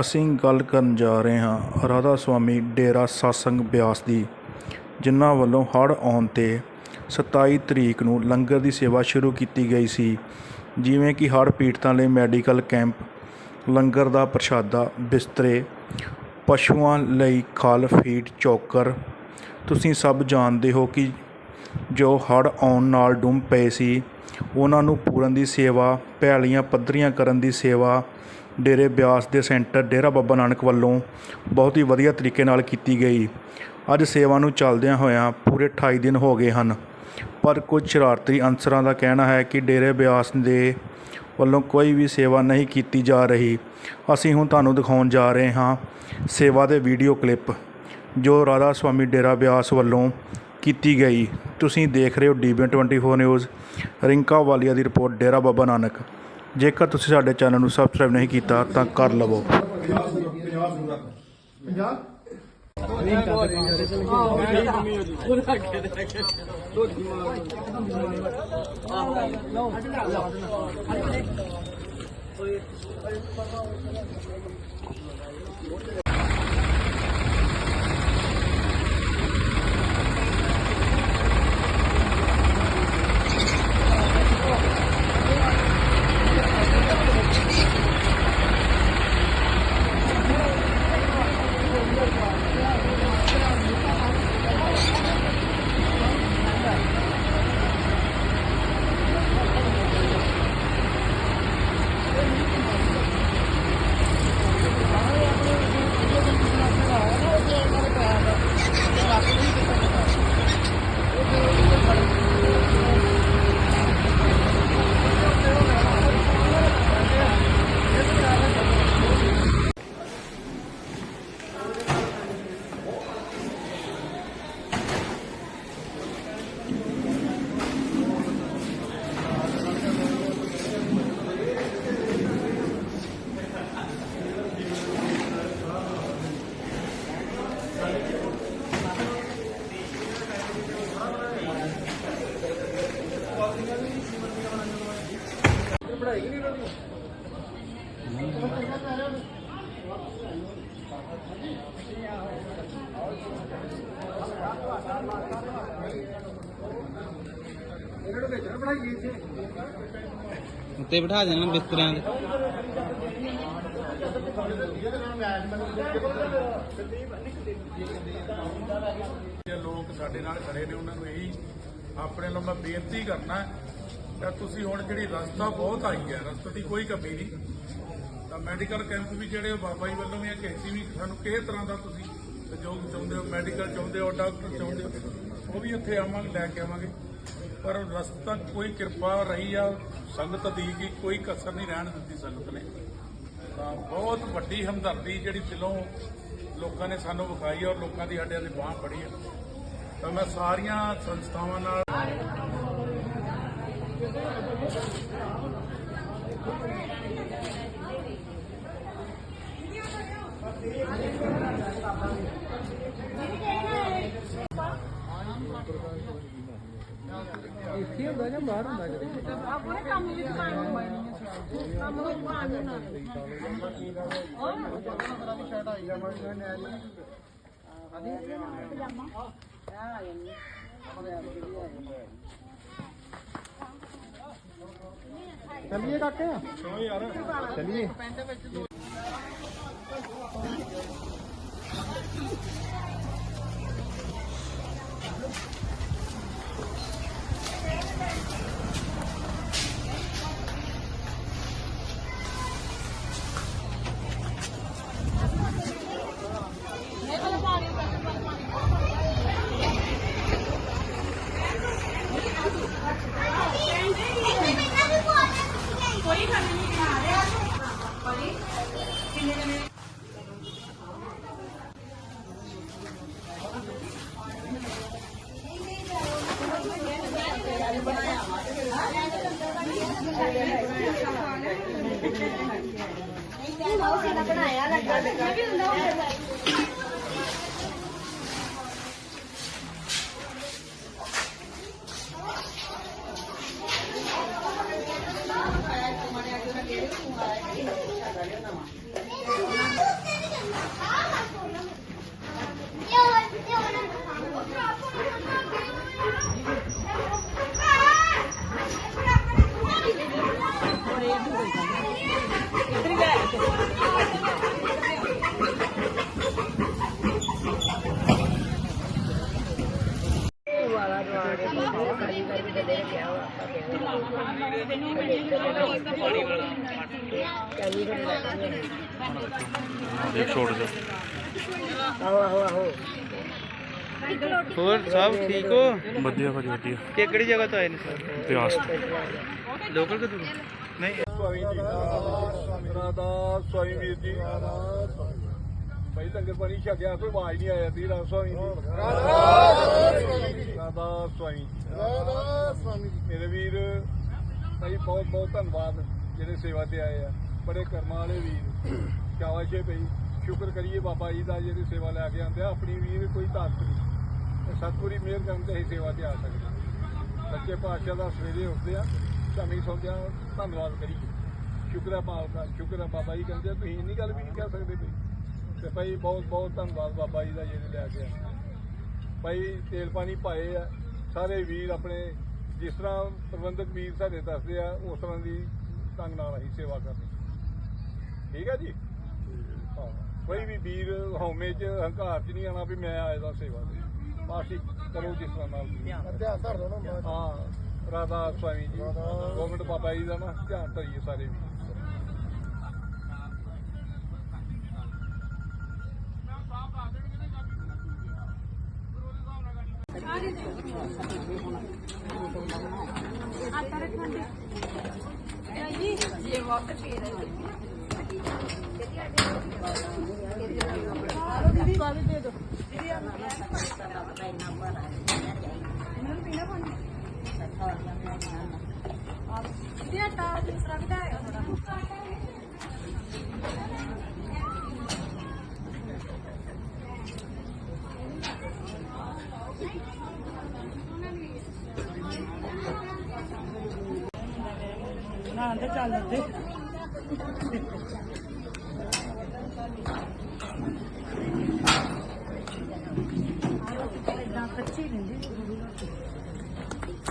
ਅਸੀਂ ਗੱਲ ਕਰਨ ਜਾ ਰਹੇ ਹਾਂ ਰਾਧਾ ਸੁਆਮੀ ਡੇਰਾ ਸਤਸੰਗ ਬਿਆਸ ਦੀ, ਜਿਨ੍ਹਾਂ ਵੱਲੋਂ ਹੜ੍ਹ ਆਉਣ 'ਤੇ 27 ਤਰੀਕ ਨੂੰ ਲੰਗਰ ਦੀ ਸੇਵਾ ਸ਼ੁਰੂ ਕੀਤੀ ਗਈ ਸੀ, ਜਿਵੇਂ ਕਿ ਹੜ੍ਹ ਪੀੜਤਾਂ ਲਈ ਮੈਡੀਕਲ ਕੈਂਪ, ਲੰਗਰ ਦਾ ਪ੍ਰਸ਼ਾਦਾ, ਬਿਸਤਰੇ, ਪਸ਼ੂਆਂ ਲਈ ਖਲ, ਫੀਡ, ਚੋਕਰ। ਤੁਸੀਂ ਸਭ ਜਾਣਦੇ ਹੋ ਕਿ ਜੋ ਹੜ੍ਹ ਆਉਣ ਨਾਲ ਡੁੱਬ ਪਏ ਸੀ ਉਹਨਾਂ ਨੂੰ ਪੂਰਨ ਦੀ ਸੇਵਾ, ਭੈਲੀਆਂ ਪੱਧਰੀਆਂ ਕਰਨ ਦੀ ਸੇਵਾ, ਡੇਰੇ ਬਿਆਸ ਦੇ ਸੈਂਟਰ ਡੇਰਾ ਬਾਬਾ ਨਾਨਕ ਵੱਲੋਂ ਬਹੁਤ ਹੀ ਵਧੀਆ ਤਰੀਕੇ ਨਾਲ ਕੀਤੀ ਗਈ। ਅੱਜ ਸੇਵਾ ਨੂੰ ਚੱਲਦਿਆਂ ਹੋਇਆਂ ਪੂਰੇ 28 ਦਿਨ ਹੋ ਗਏ ਹਨ। ਪਰ ਕੁਝ ਸ਼ਰਾਰਤੀ ਅਨਸਰਾਂ ਦਾ ਕਹਿਣਾ ਹੈ ਕਿ ਡੇਰੇ ਬਿਆਸ ਦੇ ਵੱਲੋਂ ਕੋਈ ਵੀ ਸੇਵਾ ਨਹੀਂ ਕੀਤੀ ਜਾ ਰਹੀ। ਅਸੀਂ ਹੁਣ ਤੁਹਾਨੂੰ ਦਿਖਾਉਣ ਜਾ ਰਹੇ ਹਾਂ ਸੇਵਾ ਦੇ ਵੀਡੀਓ ਕਲਿੱਪ, ਜੋ ਰਾਧਾ ਸੁਆਮੀ ਡੇਰਾ ਬਿਆਸ ਵੱਲੋਂ ਕੀਤੀ ਗਈ। ਤੁਸੀਂ ਦੇਖ ਰਹੇ ਹੋ ਡੀਬੀ 24 ਨਿਊਜ਼, ਰਿੰਕਾ ਵਾਲੀਆ ਦੀ ਰਿਪੋਰਟ, ਡੇਰਾ ਬਾਬਾ ਨਾਨਕ। ਜੇਕਰ ਤੁਸੀਂ ਸਾਡੇ ਚੈਨਲ ਨੂੰ ਸਬਸਕ੍ਰਾਈਬ ਨਹੀਂ ਕੀਤਾ, ਤਾਂ ਕਰ ਲਵੋ। ਉੱਤੇ ਬਿਠਾ ਦੇਣਾ ਬਿਸਤਰਿਆਂ ਦੇ। ਲੋਕ ਸਾਡੇ ਨਾਲ ਖੜੇ ਨੇ, ਉਹਨਾਂ ਨੂੰ ਇਹੀ ਆਪਣੇ ਵੱਲੋਂ ਮੈਂ ਬੇਨਤੀ ਕਰਨਾ ਹੈ ਕਿ ਤੁਸੀਂ ਹੁਣ ਜਿਹੜੀ ਰਸਤਾ ਬਹੁਤ ਆਈ ਹੈ, ਰਸਤੇ ਦੀ ਕੋਈ ਕਮੀ ਨਹੀਂ, ਤਾਂ ਮੈਡੀਕਲ ਕੈਂਪ ਵੀ ਜਿਹੜੇ ਉਹ ਬਾਬਾ ਜੀ ਵੱਲੋਂ ਵੀ ਆ ਕਿ ਵੀ ਸਾਨੂੰ ਕਿਸੇ ਤਰ੍ਹਾਂ ਦਾ ਤੁਸੀਂ ਸਹਿਯੋਗ ਚਾਹੁੰਦੇ ਹੋ, ਮੈਡੀਕਲ ਚਾਹੁੰਦੇ ਹੋ, ਡਾਕਟਰ ਚਾਹੁੰਦੇ ਹੋ, ਉਹ ਵੀ ਉੱਥੇ ਆਵਾਂਗੇ, ਲੈ ਕੇ ਆਵਾਂਗੇ। ਪਰ ਰਸਤਾ ਕੋਈ ਕਿਰਪਾ ਰਹੀ ਆ, ਸੰਗਤ ਦੀ ਕਿ ਕੋਈ ਕਸਰ ਨਹੀਂ ਰਹਿਣ ਦਿੱਤੀ ਸੰਗਤ ਨੇ। ਤਾਂ ਬਹੁਤ ਵੱਡੀ ਹਮਦਰਦੀ ਜਿਹੜੀ ਦਿਲੋਂ ਲੋਕਾਂ ਨੇ ਸਾਨੂੰ ਵਿਖਾਈ ਔਰ ਲੋਕਾਂ ਦੀ ਸਾਡੇ ਦੀ ਬਾਹ ਫੜੀ ਆ। ਤਾਂ ਮੈਂ ਸਾਰੀਆਂ ਸੰਸਥਾਵਾਂ ਨਾਲ ਆਪਣੇ ਕੰਮ ਵਿੱਚ ਪਾਣੀ ਕੰਮ ਵਿੱਚ ਪਾਣੀ ਨਾ ਚੱਲੀਏ ਕਾਕੇ? ਚੱਲੀਏ। ਕੋਈ ਬਣਾਇਆ ਲੱਗਾ ਲੱਗਾ ਵੀ ਹੁੰਦਾ Thank ਛੋੜ ਜਾ। ਹੋਰ ਸਭ ਠੀਕ ਹੋ? ਵਧੀਆ ਭਾਜੀ ਵਧੀਆ। ਕਿ ਕਿਹੜੀ ਜਗ੍ਹਾ ਤੋਂ ਆਏ ਨੇ? ਸਰ ਬਿਆਸ ਲੋਕਲ ਕਿ ਦੂਰ ਨਹੀਂ ਸਵਾਮੀ ਜੀ ਰਾਧਾ ਸਵਾਮੀ ਵੀਰ ਜੀ ਭਾਈ ਲੰਗਰ ਪਾਣੀ ਛਕਿਆ ਕੋਈ ਆਵਾਜ਼ ਨਹੀਂ ਆਇਆ ਰਾਧਾ ਸਵਾਮੀ ਜੀ ਰਾਧਾ ਸਵਾਮੀ ਰਾਧਾ ਸਵਾਮੀ ਮੇਰੇ ਵੀਰ ਭਾਈ ਬਹੁਤ ਬਹੁਤ ਧੰਨਵਾਦ ਜਿਹੜੇ ਸੇਵਾ ਤੇ ਆਏ ਆ। ਬੜੇ ਕਰਮਾਂ ਵਾਲੇ ਵੀਰ। ਸ਼ਾਬਾਸ਼ੇ ਭਈ ਸ਼ੁਕਰ ਕਰੀਏ ਬਾਬਾ ਜੀ ਦਾ ਜਿਹੜੀ ਸੇਵਾ ਲੈ ਕੇ ਆਉਂਦੇ ਆ ਆਪਣੀ ਵੀਰ ਕੋਈ ਤਾਕਤ ਨਹੀਂ। ਤੇ ਸਤਿਗੁਰੀ ਮਿਹਰ ਕਰਨ ਤੇ ਹੀ ਸੇਵਾ ਤੇ ਆ ਸਕਦੇ ਸੱਚੇ ਪਾਤਸ਼ਾਹ ਦਾ ਸਵੇਰੇ ਉੱਠਦੇ ਆ ਸ਼ਾਮੀ ਸੌਂਦੇ ਆ ਧੰਨਵਾਦ ਕਰੀਏ। ਸ਼ੁਕਰ ਹੈ ਮਾਲਕ ਸ਼ੁਕਰ ਹੈ ਬਾਬਾ ਜੀ ਕਹਿੰਦੇ ਆ, ਤੁਸੀਂ ਇੰਨੀ ਗੱਲ ਵੀ ਨਹੀਂ ਕਹਿ ਸਕਦੇ ਤੁਸੀਂ ਤੇ ਭਾਈ ਬਹੁਤ ਬਹੁਤ ਧੰਨਵਾਦ ਬਾਬਾ ਜੀ ਦਾ ਜਿਹੜੇ ਲੈ ਕੇ ਆਏ ਭਾਈ ਤੇਲ ਪਾਣੀ ਪਾਏ ਆ ਸਾਰੇ ਵੀਰ ਆਪਣੇ ਜਿਸ ਤਰ੍ਹਾਂ ਪ੍ਰਬੰਧਕ ਵੀਰ ਸਾਡੇ ਦੱਸਦੇ ਆ ਉਸ ਤਰ੍ਹਾਂ ਦੀ ਢੰਗ ਨਾਲ ਅਸੀਂ ਸੇਵਾ ਕਰਨੀ ਠੀਕ ਹੈ ਜੀ? ਕੋਈ ਵੀ ਵੀਰ ਹਉਮੈ ਚ ਹੰਕਾਰ ਚ ਨਹੀਂ ਆਣਾ ਵੀ ਮੈਂ ਆਇਆ ਦਾ ਸੇਵਾ ਤੇ ਬਾਕੀ ਕਰੋ ਜਿਸ ਤਰ੍ਹਾਂ ਨਾਲ ਧਿਆਨ ਧਰ ਦੋ ਨਾ ਹਾਂ ਰਾਧਾ ਸਵਾਮੀ ਜੀ ਗੋਬਿੰਦ ਬਾਬਾ ਜੀ ਦਾ ਨਾ ਧਿਆਨ ਧਰੀਏ ਸਾਰੇ ਵੀ ਆਟਾ ਰੱਖਣ ਦੇ ਜੀ ਇਹ ਵਾਟਰ ਪੀ ਰਹੇ ਦੀਦੀ ਬਾਅਦ ਦੇ ਦੋ ਦੀਦੀ ਆ ਮੈਨੂੰ ਪੀਣਾ ਪਾਣੀ ਦੀਦੀ ਆਟਾ ਦੂਸਰਾ ਵੀ ਤਾਂ ਹੈਗਾ ਥੋੜਾ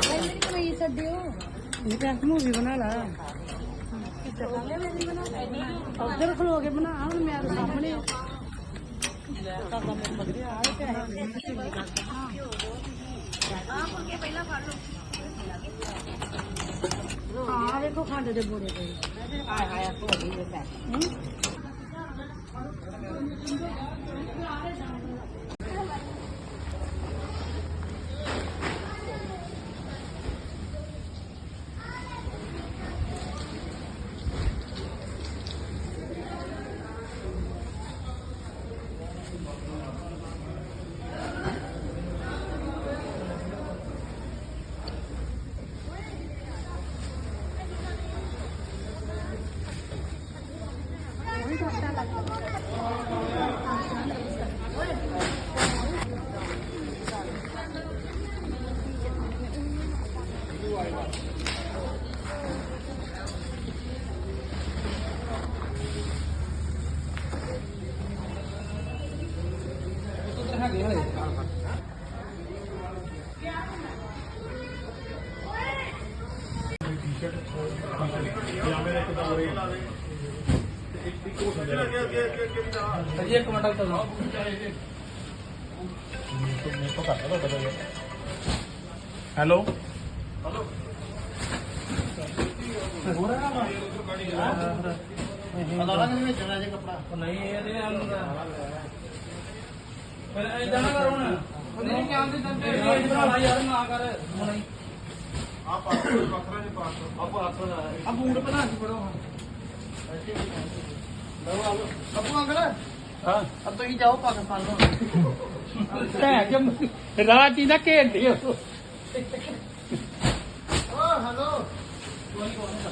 ਮੇਰੀ ਕਮੀਜ਼ ਛੱਡਿਓ। ਇਹ ਤਾਂ ਮੂਵੀ ਬਣਾ ਲਾ। ਉਧਰ ਖਲੋ ਕੇ ਬਣਾ, ਹੁਣ ਮੈਂ ਤਾਂ ਸਾਹਮਣੇ ਆ। ਹਾਂ ਦੇਖੋ ਖੰਡ ਦੇ ਬੋਰੇ ਪਏ ਹਾਏ ਹਾਏ ਭੋਲੀ ਦੇ ਪੈ ਅਜੀ ਇੱਕ ਮਿੰਟ ਤੱਕ ਹੈਲੋ। ਨਹੀਂ ਇਹਦੇ ਅੰਦਰ ਪਰ ਇਦਾਂ ਨਾ ਕਰੋ ਨਾ ਨਹੀਂ ਕਹਿੰਦੇ ਤੰਤੇ ਇਹ ਬਣਾ ਯਾਰ ਨਾ ਕਰ। ਹੁਣ ਆ ਪਾਸਰ ਪਾਸਰਾਂ ਦੇ ਪਾਸਰ ਆ ਪਾਸਰ ਆ ਬੂਟ ਬਣਾ ਕੇ ਫੜੋ ਹਾਂ ਕੱਪੂ ਅੰਗਲ ਹਾਂ। ਅਬ ਤੁਸੀਂ ਜਾਓ ਪਾਕਿਸਤਾਨ ਨੂੰ ਭੈਣ ਜੀ ਰਾਤ ਹੀ ਨਾ ਘੇਰਦੇ ਹੋ ਓ ਹਲੋ ਕੋਈ ਕੋਣ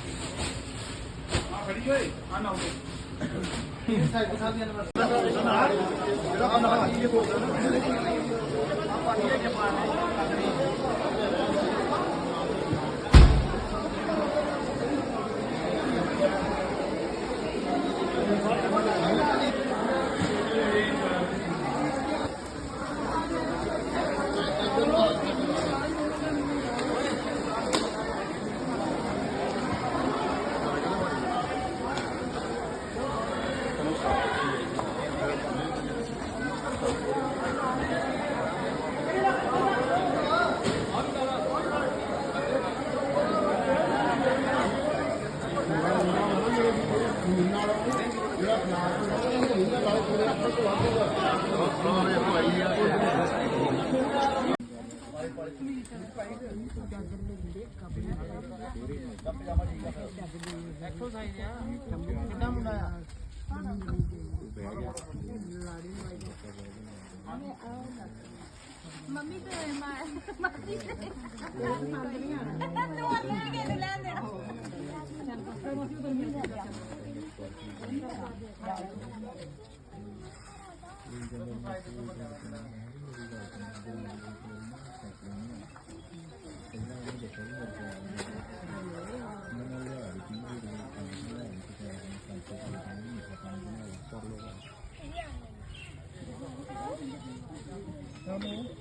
ਆ ਖੜੀ ਹੋਏ ਆ ਨਾ ਹੋਏ ਇਹ ਸਾਈਡ ਸਾਹਿਬ ਦੀ ਅਨਵਰਸਰੀ ਜਿਹੜਾ ਨਾ ਇਹ ਬੋਲਦਾ ਨਾ ਆ ਪਾਣੀ ਦੇ ਪਾਣੀ ਮੰਮੀ ਤੇ ਮਾਸੀ ਤੇ ਤੂੰ ਲੈ ਕੇ ਲੈ ਦੇਣਾ ਸਾਨੂੰ